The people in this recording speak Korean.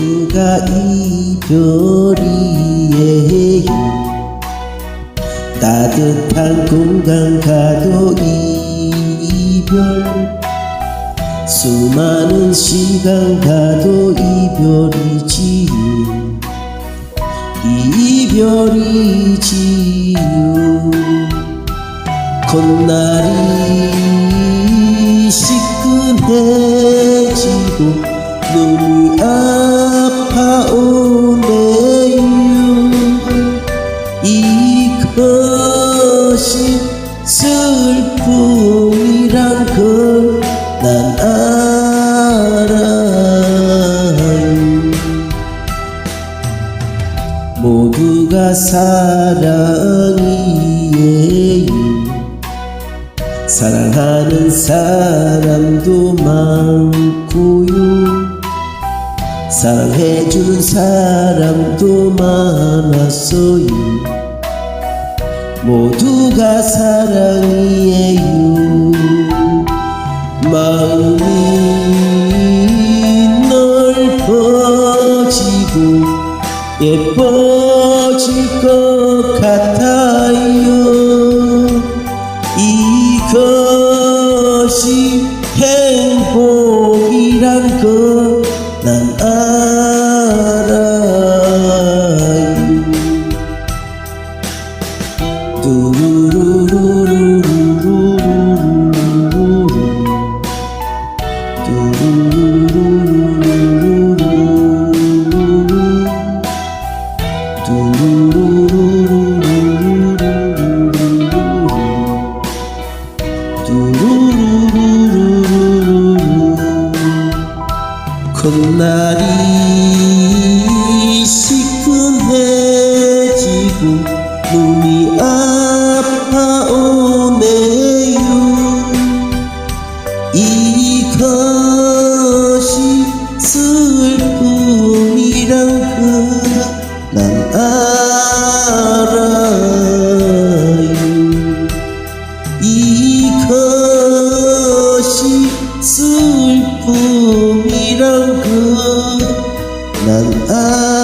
모두가 이별이에요 따뜻한 공간 가도 이별. 수많은 시간 가도 이별이지요 이별이지요 콧날이 시큰해지고 눈이 아 것이 슬픔이란 걸 난 알아요 모두가 사랑이에요. 사랑하는 사람도 많고요. 사랑해주는 사람도 많았어요 모두가 사랑이에요. 마음이 넓어지고 예뻐질 것 같아요. 이것이 행복이란 걸난 알아 콧날이 시큰해지고 눈이 아파오네요. 이것이 슬픔이란 걸난 알아요. 이것이 슬픔이란 걸난 알아요